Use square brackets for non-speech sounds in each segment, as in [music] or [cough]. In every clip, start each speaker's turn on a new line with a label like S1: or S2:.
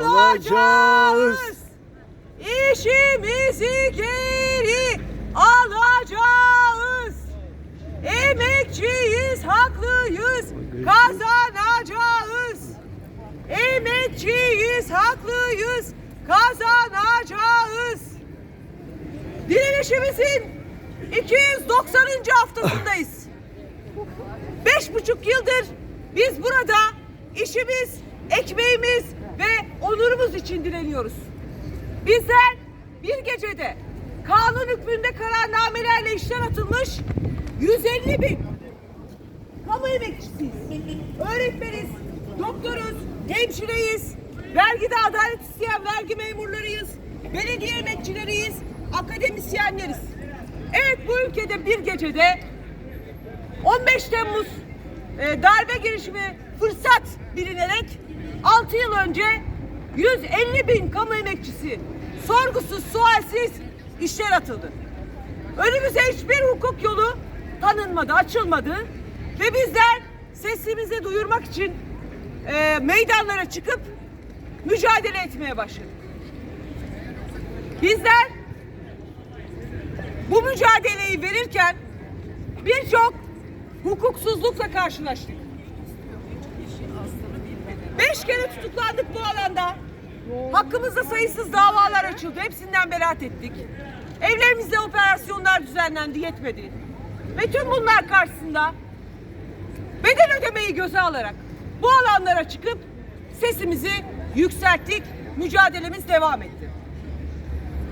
S1: alacağız.
S2: İşimizi geri alacağız. Emekçiyiz, haklıyız, kazanacağız. Emekçiyiz, haklıyız, kazanacağız. Direnişimizin 290. haftasındayız. Beş buçuk yıldır biz burada işimiz, ekmeğimiz ve onurumuz için direniyoruz. Bizler bir gecede kanun hükmünde kararnamelerle işten atılmış 150 bin kamu emekçisiyiz. Öğretmeniz, doktoruz, hemşireyiz, vergide adalet isteyen vergi memurlarıyız, belediye emekçileriyiz, akademisyenleriz. Evet bu ülkede bir gecede 15 Temmuz e, darbe girişimi fırsat bilinerek 6 yıl önce 150 bin kamu emekçisi sorgusuz sualsiz işten atıldı. Önümüze hiçbir hukuk yolu tanınmadı, açılmadı ve bizler sesimizi duyurmak için e, meydanlara çıkıp mücadele etmeye başladık. Bizler bu mücadeleyi verirken birçok hukuksuzlukla karşılaştık. Beş kere tutuklandık bu alanda. Hakkımızda sayısız davalar açıldı. Hepsinden beraat ettik. Evlerimizde operasyonlar düzenlendi, yetmedi. Ve tüm bunlar karşısında bedel ödemeyi göze alarak bu alanlara çıkıp sesimizi yükselttik. Mücadelemiz devam etti.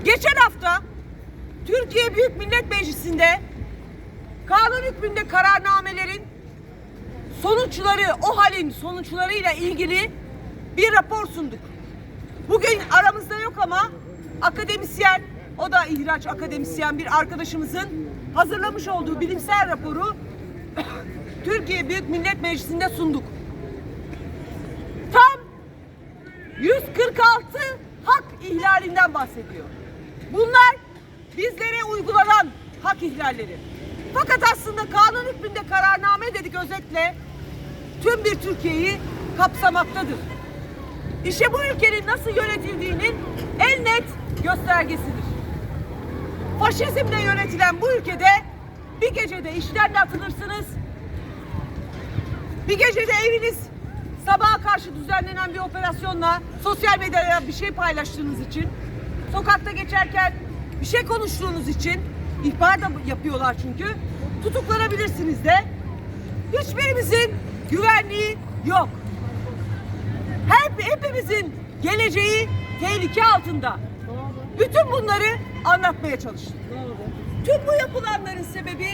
S2: Geçen hafta Türkiye Büyük Millet Meclisi'nde kanun hükmünde kararnamelerin sonuçları, o halin sonuçlarıyla ilgili bir rapor sunduk. Bugün aramızda yok ama akademisyen, o da ihraç akademisyen bir arkadaşımızın hazırlamış olduğu bilimsel raporu [coughs] Türkiye Büyük Millet Meclisi'nde sunduk. Tam 146 hak ihlalinden bahsediyor. Bunlar bizlere uygulanan hak ihlalleri. Fakat aslında kanun hükmünde kararname dedik özetle tüm bir Türkiye'yi kapsamaktadır. İşte bu ülkenin nasıl yönetildiğinin en net göstergesidir. Faşizmle yönetilen bu ülkede bir gecede işten atılırsınız. Bir gecede eviniz sabaha karşı düzenlenen bir operasyonla sosyal medyada bir şey paylaştığınız için, sokakta geçerken bir şey konuştuğunuz için ihbar da yapıyorlar çünkü. Tutuklanabilirsiniz de. Hiçbirimizin güvenliği yok. Hep hepimizin geleceği tehlike altında. Bütün bunları anlatmaya çalıştım. Tüm bu yapılanların sebebi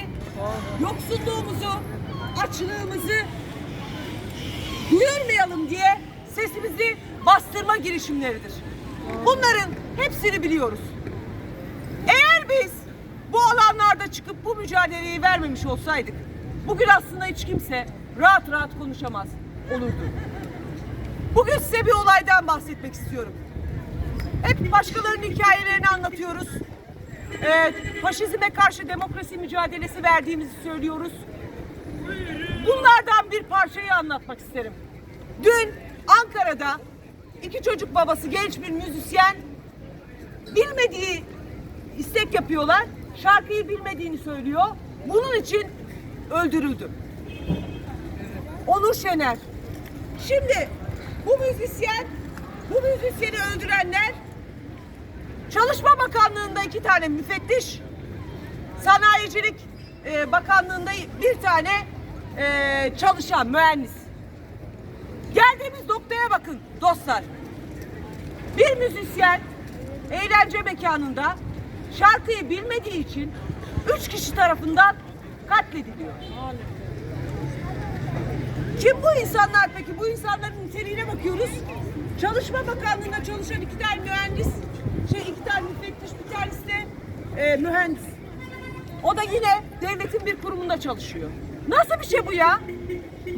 S2: yoksulluğumuzu, açlığımızı duyurmayalım diye sesimizi bastırma girişimleridir. Bunların hepsini biliyoruz. Eğer biz bu alanlarda çıkıp bu mücadeleyi vermemiş olsaydık bugün aslında hiç kimse rahat rahat konuşamaz olurdu. Bugün size bir olaydan bahsetmek istiyorum. Hep başkalarının hikayelerini anlatıyoruz. Ee, faşizme karşı demokrasi mücadelesi verdiğimizi söylüyoruz. Bunlardan bir parçayı anlatmak isterim. Dün Ankara'da iki çocuk babası genç bir müzisyen bilmediği istek yapıyorlar. Şarkıyı bilmediğini söylüyor. Bunun için öldürüldü. Onur Şener. Şimdi bu müzisyen, bu müzisyeni öldürenler Çalışma Bakanlığı'nda iki tane müfettiş, Sanayicilik e, Bakanlığı'nda bir tane e, çalışan mühendis. Geldiğimiz noktaya bakın dostlar. Bir müzisyen eğlence mekanında şarkıyı bilmediği için üç kişi tarafından katlediliyor. Kim bu insanlar peki? Bu insanların niteliğine bakıyoruz. Çalışma Bakanlığı'nda çalışan iki tane mühendis, şey iki tane müfettiş, bir tanesi de e, mühendis. O da yine devletin bir kurumunda çalışıyor. Nasıl bir şey bu ya?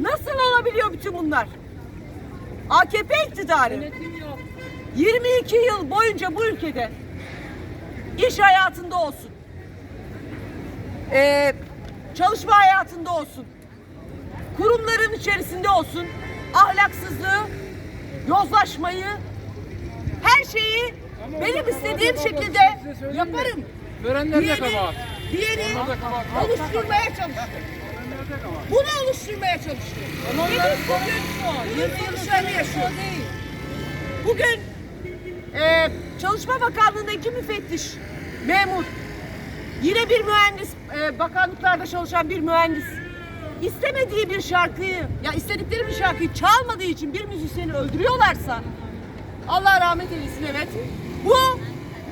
S2: Nasıl olabiliyor bütün bunlar? AKP iktidarı 22 yıl boyunca bu ülkede iş hayatında olsun, e, çalışma hayatında olsun, kurumların içerisinde olsun ahlaksızlığı, yozlaşmayı şeyi benim istediğim şekilde yaparım.
S1: Verenler de kabahat. kabahat.
S2: oluşturmaya çalıştım. Bunu oluşturmaya çalıştım. Ve biz bugün bunun sonuçlarını yaşıyoruz. Bugün e, Çalışma Bakanlığı'nda iki müfettiş, memur, yine bir mühendis, e, bakanlıklarda çalışan bir mühendis istemediği bir şarkıyı, ya istedikleri bir şarkıyı çalmadığı için bir müzisyeni öldürüyorlarsa Allah rahmet eylesin evet. Bu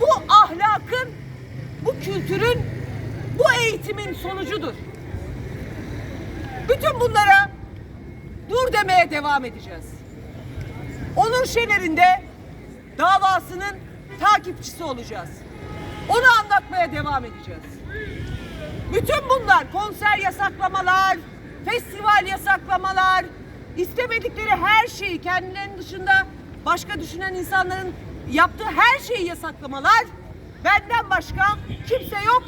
S2: bu ahlakın, bu kültürün, bu eğitimin sonucudur. Bütün bunlara dur demeye devam edeceğiz. Onur Şener'in davasının takipçisi olacağız. Onu anlatmaya devam edeceğiz. Bütün bunlar konser yasaklamalar, festival yasaklamalar, istemedikleri her şeyi kendilerinin dışında başka düşünen insanların yaptığı her şeyi yasaklamalar benden başka kimse yok.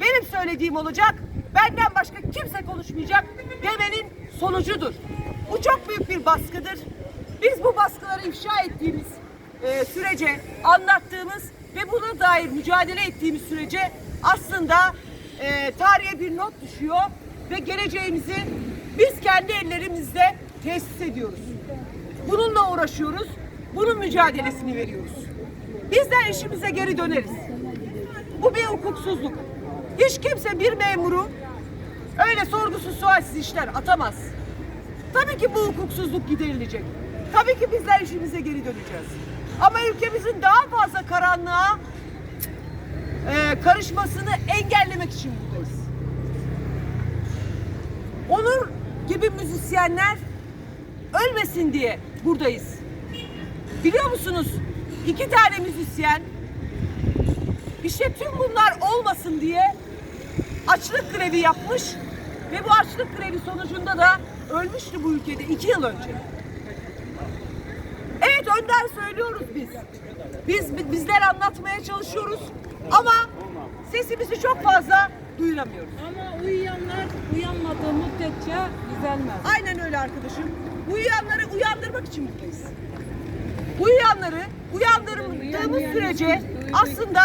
S2: Benim söylediğim olacak. Benden başka kimse konuşmayacak demenin sonucudur. Bu çok büyük bir baskıdır. Biz bu baskıları ifşa ettiğimiz e, sürece anlattığımız ve buna dair mücadele ettiğimiz sürece aslında e, tarihe bir not düşüyor ve geleceğimizi biz kendi ellerimizle tesis ediyoruz. Bununla uğraşıyoruz. Bunun mücadelesini veriyoruz. Bizler işimize geri döneriz. Bu bir hukuksuzluk. Hiç kimse bir memuru öyle sorgusuz sualsiz işler atamaz. Tabii ki bu hukuksuzluk giderilecek. Tabii ki bizler işimize geri döneceğiz. Ama ülkemizin daha fazla karanlığa e, karışmasını engellemek için buradayız. Onur gibi müzisyenler ölmesin diye buradayız. Biliyor musunuz? İki tane müzisyen işte tüm bunlar olmasın diye açlık grevi yapmış ve bu açlık grevi sonucunda da ölmüştü bu ülkede iki yıl önce. Evet önden söylüyoruz biz. Biz bizler anlatmaya çalışıyoruz ama sesimizi çok fazla duyuramıyoruz.
S3: Uyuyanlar uyanmadığı müddetçe düzelmez.
S2: Aynen öyle arkadaşım. Uyuyanları uyandırmak için buradayız. Uyuyanları uyandırdığımız sürece aslında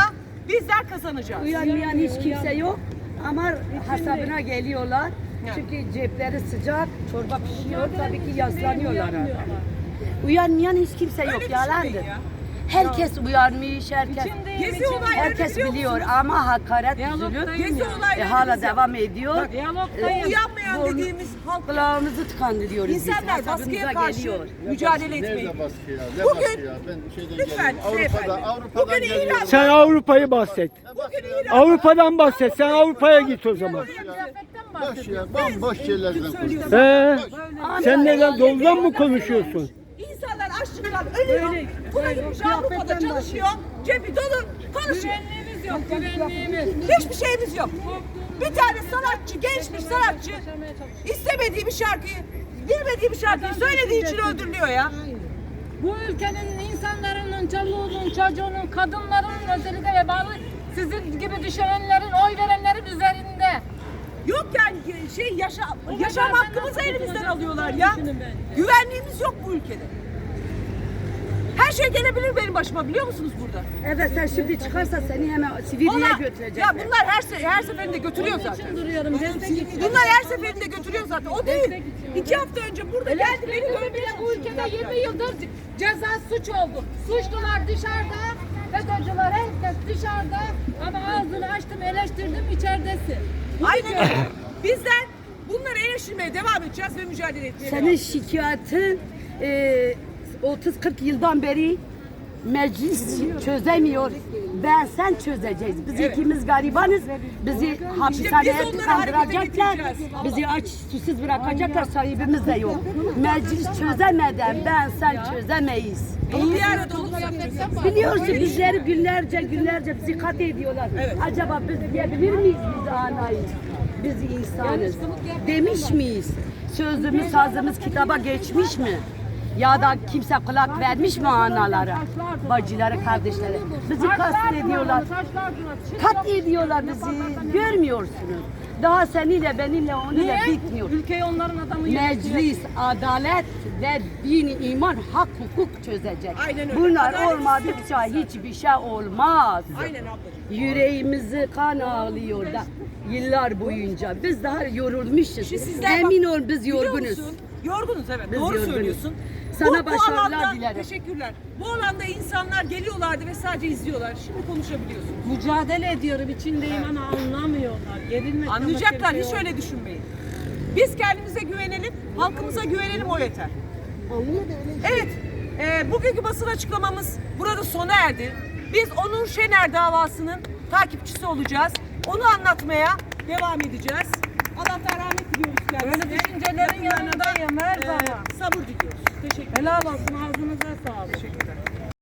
S2: bizler kazanacağız.
S4: Uyanmayan hiç kimse yok ama hasabına geliyorlar. Çünkü cepleri sıcak, çorba pişiyor, tabii ki yaslanıyorlar. arada. Uyanmayan hiç kimse yok,
S2: Öyle
S4: yalandır.
S2: düşünmeyin ya.
S4: Herkes uyanmış, herkes
S2: Gezi olayları
S4: herkes
S2: biliyor
S4: biliyor
S2: musunuz?
S4: ama hakaret üzülüp
S2: Gezi
S3: ya.
S2: olayları
S4: e, hala devam ediyor.
S3: Diyalogdayım.
S2: Uyanmayan
S4: Burnu-
S2: dediğimiz halk
S4: Kulağımızı tıkandırıyoruz biz.
S2: İnsanlar baskıya karşı
S4: geliyor.
S2: mücadele etmeyi.
S5: Nerede baskı ya? Ne
S2: Bugün-
S5: baskı ya? Ben şeyden
S2: Lütfen
S5: geliyorum.
S2: beyefendi.
S5: Avrupa'da, Avrupa'dan
S2: Bugün
S5: geliyorum.
S2: İran-
S6: Sen Avrupa'yı bahset. Avrupa'dan bahset. Sen Avrupa'ya git o zaman.
S5: Boş ya, bomboş şeylerden konuşuyorsun.
S6: He? Sen neden doğrudan mı konuşuyorsun?
S2: Açlıktan ölüyor. Buna gitmiş Avrupa'da çalışıyor. Cebi dolu konuşuyor.
S3: Güvenliğimiz yok, güvenliğimiz.
S2: Hiçbir şeyimiz yok. Bir tane sanatçı, genç bir sanatçı istemediği bir şarkıyı, bilmediği bir şarkıyı söylediği için öldürülüyor ya.
S3: Bu ülkenin insanların, çoluğunun, çocuğunun, kadınların özellikle vebalı sizin gibi düşünenlerin, oy verenlerin üzerinde.
S2: Yok yani şey yaşa, yaşam hakkımızı elimizden alıyorlar ya. Güvenliğimiz yok bu ülkede. Her şey gelebilir benim başıma biliyor musunuz burada?
S4: Evet sen şimdi çıkarsa seni hemen Sivri'ye
S2: Onlar-
S4: götürecekler.
S2: Ya bunlar her se- her seferinde götürüyor zaten.
S3: duruyorum, destek için.
S2: Bunlar her seferinde götürüyor zaten. O değil. İki hafta önce burada geldi beni dövmeye
S3: bile bu ülkede
S2: zaten.
S3: 20 yıldır ceza suç oldu. Suçlular dışarıda, FETÖ'cüler herkes dışarıda ama ağzını açtım eleştirdim içeridesin.
S2: Aynen öyle. Bizler bunları eleştirmeye devam edeceğiz ve mücadele etmeye devam
S4: Senin
S2: edeceğiz.
S4: şikayetin e, 30-40 yıldan beri meclis çözemiyor. Ben sen çözeceğiz. Biz
S2: Evet.
S4: ikimiz garibanız. Bizi hapishaneye
S2: biz onları harekete
S4: tıkandıracaklar. Bizi aç susuz bırakacaklar. Sahibimiz de yok. Meclis çözemeden ben sen çözemeyiz. Biliyorsun bizleri günlerce günlerce bizi kat ediyorlar. Acaba biz diyebilir miyiz biz anayız? Biz insanız. Demiş miyiz? Sözümüz, sazımız kitaba geçmiş mi? Ya da kimse kulak vermiş mi analara, bacılara, kardeşlere? Bizi kast ediyorlar. Kat ediyorlar bizi. Görmüyorsunuz. Daha seninle, benimle, onunla bitmiyor.
S3: Ülkeyi onların adamı
S4: Meclis, adalet ve din, iman, hak, hukuk çözecek.
S2: Aynen öyle.
S4: Bunlar
S2: Adalet
S4: olmadıkça hiçbir şey olmaz.
S2: Aynen ablacığım.
S4: Yüreğimizi kan ağlıyor da yıllar boyunca. Biz daha yorulmuşuz. Emin ol biz yorgunuz.
S2: Yorgunuz evet.
S4: Biz
S2: Doğru
S4: yorgunuz.
S2: söylüyorsun.
S4: Sana başarılar
S2: alanda,
S4: dilerim.
S2: Teşekkürler. Bu alanda insanlar geliyorlardı ve sadece izliyorlar. Şimdi konuşabiliyorsun.
S3: Mücadele ediyorum içindeyim ama anlamıyorlar. Gerilmekten
S2: Anlayacaklar. Hiç
S3: şey
S2: öyle düşünmeyin. Biz kendimize güvenelim, halkımıza güvenelim o yeter. Evet, e, bugünkü basın açıklamamız burada sona erdi. Biz Onur Şener davasının takipçisi olacağız. Onu anlatmaya devam edeceğiz. Allah'tan rahmet diliyoruz kendisine.
S3: Böyle düşüncelerin
S2: da,
S3: yanındayım her
S2: e,
S3: zaman.
S2: Sabır diliyoruz. Teşekkür
S3: Helal olsun ağzınıza sağlık.
S2: Teşekkürler.